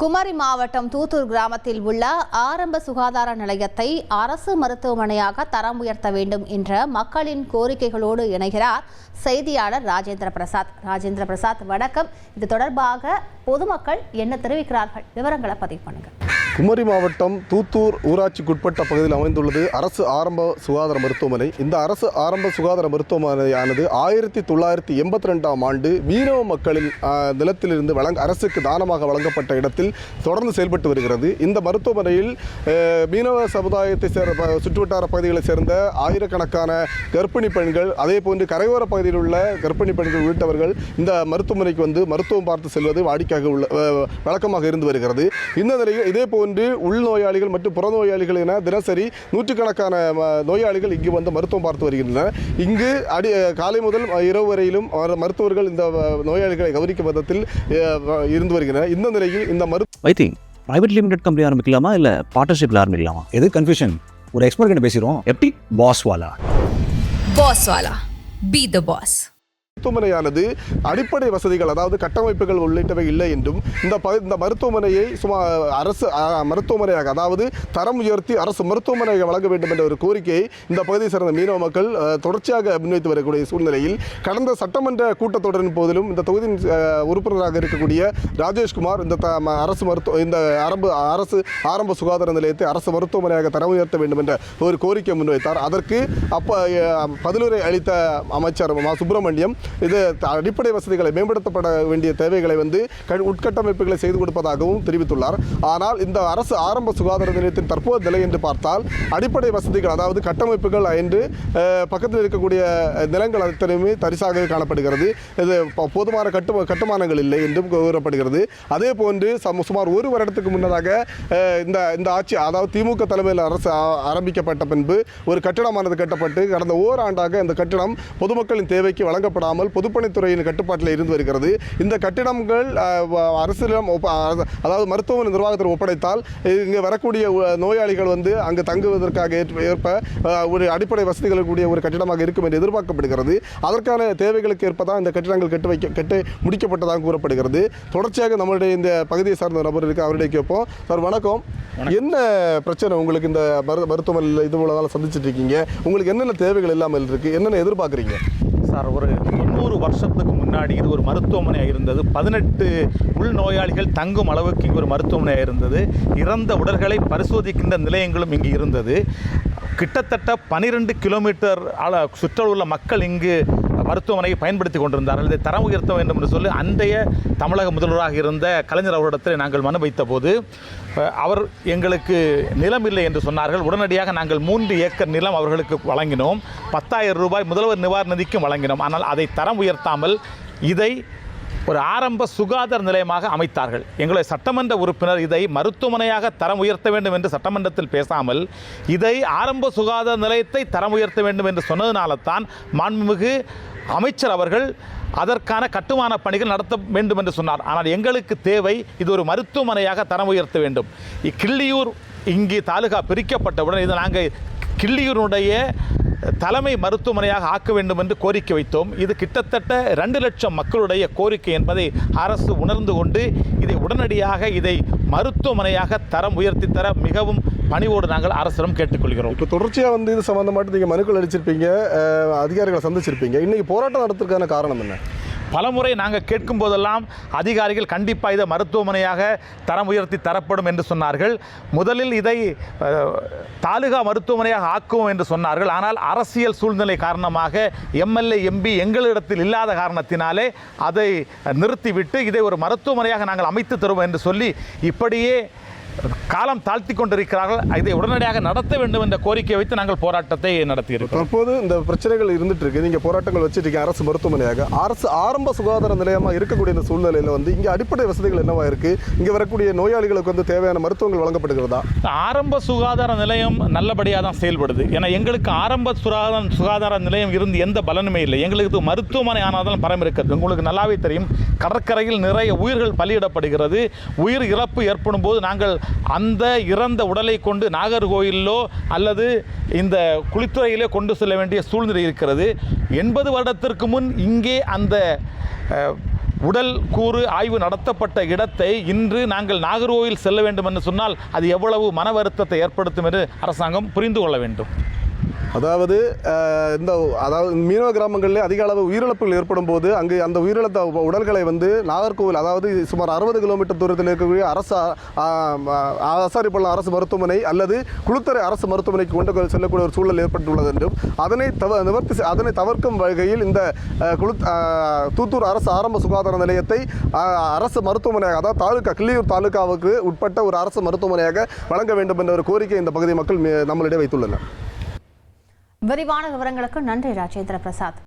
குமரி மாவட்டம் தூத்தூர் கிராமத்தில் உள்ள ஆரம்ப சுகாதார நிலையத்தை அரசு மருத்துவமனையாக தரம் உயர்த்த வேண்டும் என்ற மக்களின் கோரிக்கைகளோடு இணைகிறார் செய்தியாளர் ராஜேந்திர பிரசாத். ராஜேந்திர பிரசாத் வணக்கம். இது தொடர்பாக பொதுமக்கள் என்ன தெரிவிக்கிறார்கள்? விவரங்களை பதிவு பண்ணுங்கள் குமரி மாவட்டம் தூத்தூர் ஊராட்சிக்குட்பட்ட பகுதியில் அமைந்துள்ளது அரசு ஆரம்ப சுகாதார மருத்துவமனை. இந்த அரசு ஆரம்ப சுகாதார மருத்துவமனையானது ஆயிரத்தி தொள்ளாயிரத்தி எண்பத்தி ரெண்டாம் ஆண்டு மீனவ மக்களின் நிலத்திலிருந்து வழங்க அரசுக்கு தானமாக வழங்கப்பட்ட இடத்தில் தொடர்ந்து செயல்பட்டு வருகிறது. இந்த மருத்துவமனையில் மீனவ சமுதாயத்தை சேர சுற்றுவட்டார பகுதிகளைச் சேர்ந்த ஆயிரக்கணக்கான கர்ப்பிணி பெண்கள் அதே போன்று கரையோர பகுதியில் உள்ள கர்ப்பிணி பெண்கள் உள்ளிட்டவர்கள் இந்த மருத்துவமனைக்கு வந்து மருத்துவம் பார்த்து செல்வது வாடிக்கையாக உள்ள வழக்கமாக இருந்து வருகிறது. இந்த நிலையில் இதே போன்று உள்நோயாளிகள் மற்றும் புறநோயாளிகள் என தினசரி நூற்றுக்கணக்கான நோயாளிகள் இங்கு வந்து மருத்துவம் பார்த்து வருகின்றனர். இங்கு அடி காலை முதல் இரவு வரையிலும் மருத்துவர்கள் இந்த நோயாளிகளை கவனிக்கும் விதத்தில் இருந்து வருகின்றனர். இந்த நிலையில் இந்த மரு வைத்தி பிரைவேட் லிமிடெட் கம்பெனி ஆரம்பிக்கலாமா இல்லை பார்ட்னர்ஷிப்பில் ஆரம்பிக்கலாமா? எது கன்ஃபியூஷன் ஒரு எக்ஸ்பர்ட் கிட்ட பேசிடுவோம். எப்படி? Boss Wala? Boss Wala. Be the boss. மருத்துவமனையானது அடிப்படை வசதிகள் அதாவது கட்டமைப்புகள் உள்ளிட்டவை இல்லை என்றும் இந்த ப இந்த மருத்துவமனையை சுமார் அரசு மருத்துவமனையாக அதாவது தரம் உயர்த்தி அரசு மருத்துவமனையை வழங்க வேண்டும் என்ற ஒரு கோரிக்கையை இந்த பகுதியை சேர்ந்த மீனவ மக்கள் தொடர்ச்சியாக முன்வைத்து வரக்கூடிய சூழ்நிலையில் கடந்த சட்டமன்ற கூட்டத்தொடரின் போதிலும் இந்த தொகுதியின் உறுப்பினராக இருக்கக்கூடிய ராஜேஷ்குமார் இந்த த- ம- அரசு மருத்துவ இந்த அரம்பு அரசு ஆரம்ப சுகாதார நிலையத்தை அரசு மருத்துவமனையாக தரம் உயர்த்த வேண்டும் என்ற ஒரு கோரிக்கை முன்வைத்தார். அதற்கு அப்போ பதிலுரை அளித்த அமைச்சர் மா சுப்பிரமணியம் இது த- அடிப்படை வசதிகளை மேம்படுத்தப்பட வேண்டிய தேவைகளை வந்து உட்கட்டமைப்புகளை செய்து கொடுப்பதாகவும் தெரிவித்துள்ளார். ஆனால் இந்த அரசு ஆரம்ப சுகாதார நிலையத்தின் தற்போது நிலை என்று பார்த்தால் அடிப்படை வசதிகள் அதாவது கட்டமைப்புகள் என்று பக்கத்தில் இருக்கக்கூடிய நிலங்கள் அத்தனையுமே தரிசாக காணப்படுகிறது. இது போதுமான கட்டு கட்டுமானங்கள் இல்லை என்றும் கூறப்படுகிறது. அதே போன்று சம- சுமார் ஒரு வருடத்துக்கு முன்னதாக இந்த இந்த ஆட்சி அதாவது திமுக தலைமையில் அரசு ஆரம்பிக்கப்பட்ட பின்பு ஒரு கட்டிடமானது கட்டப்பட்டு கடந்த ஓராண்டாக இந்த கட்டிடம் பொதுமக்களின் தேவைக்கு வழங்கப்படாமல் பொதுப்பணித்துறையின் கட்டுப்பாட்டில் இருந்து வருகிறது. இந்த கட்டிடங்கள் அரசிடம் அதாவது மருத்துவமனை நிர்வாகத்தில் ஒப்படைத்தால் இங்கே வரக்கூடிய நோயாளிகள் வந்து அங்கு தங்குவதற்காக ஏற்ப ஒரு அடிப்படை வசதிகள் கூடிய ஒரு கட்டிடமாக இருக்கும் என்று எதிர்பார்க்கப்படுகிறது. அதற்கான தேவைகளுக்கு ஏற்ப தான் இந்த கட்டிடங்கள் கட்டு வைக்க கட்டு முடிக்கப்பட்டதாக கூறப்படுகிறது. தொடர்ச்சியாக நம்மளுடைய இந்த பகுதியை சார்ந்த நபர் இருக்கு அவருடைய கேட்போம். சார் வணக்கம். என்ன பிரச்சனை உங்களுக்கு இந்த மரு மருத்துவமனையில் இது மூலம் சந்திச்சிட்டு இருக்கீங்க? உங்களுக்கு என்னென்ன தேவைகள் இல்லாமல் இருக்கு? என்னென்ன எதிர்பார்க்குறீங்க? சார் ஒரு தொண்ணூறு வருஷத்துக்கு முன்னாடி இது ஒரு மருத்துவமனையாக இருந்தது. பதினெட்டு உள்நோயாளிகள் தங்கும் அளவுக்கு இங்கே ஒரு மருத்துவமனையாக இருந்தது. இறந்த உடல்களை பரிசோதிக்கின்ற நிலையங்களும் இங்கு இருந்தது. கிட்டத்தட்ட பனிரெண்டு கிலோமீட்டர் அள சுற்றவுள்ள மக்கள் இங்கு மருத்துவமனையை பயன்படுத்தி கொண்டிருந்தார் அல்லது தரம் உயர்த்த வேண்டும் என்று சொல்லி அன்றைய தமிழக முதல்வராக இருந்த கலைஞர் அவரிடத்தில் நாங்கள் மனு வைத்தபோது போது அவர் எங்களுக்கு நிலம் இல்லை என்று சொன்னார்கள். உடனடியாக நாங்கள் மூன்று ஏக்கர் நிலம் அவர்களுக்கு வழங்கினோம். பத்தாயிரம் ரூபாய் முதல்வர் நிவாரண நிதிக்கும் வழங்கினோம். ஆனால் அதை தரம் உயர்த்தாமல் இதை ஒரு ஆரம்ப சுகாதார நிலையமாக அமைத்தார்கள். எங்களுடைய சட்டமன்ற உறுப்பினர் இதை மருத்துவமனையாக தரம் உயர்த்த வேண்டும் என்று சட்டமன்றத்தில் பேசாமல் இதை ஆரம்ப சுகாதார நிலையத்தை தரம் உயர்த்த வேண்டும் என்று சொன்னதுனால தான் மாண்புமிகு அமைச்சர் அவர்கள் அதற்கான கட்டுமான பணிகள் நடத்த வேண்டும் என்று சொன்னார். ஆனால் எங்களுக்கு தேவை இது ஒரு மருத்துவமனையாக தரம் உயர்த்த வேண்டும். கிள்ளியூர் இங்கே தாலுகா பிரிக்கப்பட்டவுடன் இதை நாங்கள் கிள்ளியூருடைய தலைமை மருத்துவமனையாக ஆக்க வேண்டும் என்று கோரிக்கை வைத்தோம். இது கிட்டத்தட்ட ரெண்டு லட்சம் மக்களுடைய கோரிக்கை என்பதை அரசு உணர்ந்து கொண்டு இதை உடனடியாக இதை மருத்துவமனையாக தரம் உயர்த்தி தர மிகவும் பணிவோடு நாங்கள் அரசிடம் கேட்டுக்கொள்கிறோம். இப்போ தொடர்ச்சியாக வந்து இது சம்மந்தமாட்டு நீங்கள் மனுக்கள் அடிச்சிருப்பீங்க அதிகாரிகளை சந்திச்சிருப்பீங்க. இன்றைக்கி போராட்டம் நடத்துறதுக்கான காரணம் என்ன? பலமுறை நாங்கள் கேட்கும் போதெல்லாம் அதிகாரிகள் கண்டிப்பாக இதை மருத்துவமனையாக தரம் உயர்த்தி தரப்படும் என்று சொன்னார்கள். முதலில் இதை தாலுகா மருத்துவமனையாக ஆக்குவோம் என்று சொன்னார்கள். ஆனால் அரசியல் சூழ்நிலை காரணமாக எம்எல்ஏ எம்பி எங்களிடத்தில் இல்லாத காரணத்தினாலே அதை நிறுத்திவிட்டு இதை ஒரு மருத்துவமனையாக நாங்கள் அமைத்து தருவோம் என்று சொல்லி இப்படியே காலம் தாழ்த்தி கொண்டிருக்கிறார்கள். இதை உடனடியாக நடத்த வேண்டும் என்ற கோரிக்கை வைத்து நாங்கள் போராட்டத்தை நடத்தியிருக்கிறோம். தற்போது இந்த பிரச்சனைகள் இருந்துட்டு இருக்கு. நீங்க போராட்டங்கள் வச்சுட்டு இருக்கீங்க அரசு மருத்துவமனையாக. அரசு ஆரம்ப சுகாதார நிலையமா இருக்கக்கூடிய இந்த சூழ்நிலையில வந்து இங்க அடிப்படை வசதிகள் என்னவா இருக்கு? இங்க வரக்கூடிய நோயாளிகளுக்கு வந்து தேவையான மருத்துவங்கள் வழங்கப்படுகிறதா? ஆரம்ப சுகாதார நிலையம் நல்லபடியாக தான் செயல்படுது. ஏன்னா எங்களுக்கு ஆரம்ப சுகாதார சுகாதார நிலையம் இருந்து எந்த பலனுமே இல்லை. எங்களுக்கு மருத்துவமனை ஆனால்தான் பலம் இருக்கிறது. உங்களுக்கு நல்லாவே தெரியும். கடற்கரையில் நிறைய உயிர்கள் பலியிடப்படுகிறது. உயிர் இறப்பு ஏற்படும் போது நாங்கள் அந்த இறந்த உடலை கொண்டு நாகர்கோயிலோ அல்லது இந்த குளித்துறையிலே கொண்டு செல்ல வேண்டிய சூழ்நிலை இருக்கிறது. எண்பது வருடத்திற்கு முன் இங்கே அந்த உடல் கூறு ஆய்வு நடத்தப்பட்ட இடத்தை இன்று நாங்கள் நாகர்கோவில் செல்ல வேண்டும் என்று சொன்னால் அது எவ்வளவு மன வருத்தத்தை ஏற்படுத்தும் என்று அரசாங்கம் புரிந்து கொள்ள வேண்டும். அதாவது இந்த அதாவது மீனவ கிராமங்களில் அதிக அளவு உயிரிழப்புகள் ஏற்படும் போது அங்கு அந்த உயிரிழந்த உடல்களை வந்து நாகர்கோவில் அதாவது சுமார் அறுபது கிலோமீட்டர் தூரத்தில் இருக்கக்கூடிய அரசு ஆசாரிப்பள்ளம் அரசு மருத்துவமனை அல்லது குளுத்தரை அரசு மருத்துவமனைக்கு கொண்டு செல்லக்கூடிய ஒரு சூழல் ஏற்பட்டுள்ளது என்றும் அதனை தவ நிவர்த்தி அதனை தவிர்க்கும் வகையில் இந்த குளு தூத்தூர் அரசு ஆரம்ப சுகாதார நிலையத்தை அரசு மருத்துவமனையாக அதாவது தாலுகா கிள்ளியூர் தாலுகாவுக்கு உட்பட்ட ஒரு அரசு மருத்துவமனையாக வழங்க வேண்டும் என்ற ஒரு கோரிக்கை இந்த பகுதி மக்கள் நம்மளிடையே வைத்துள்ளனர். விரிவான விவரங்களுக்கு நன்றி ராஜேந்திர பிரசாத்.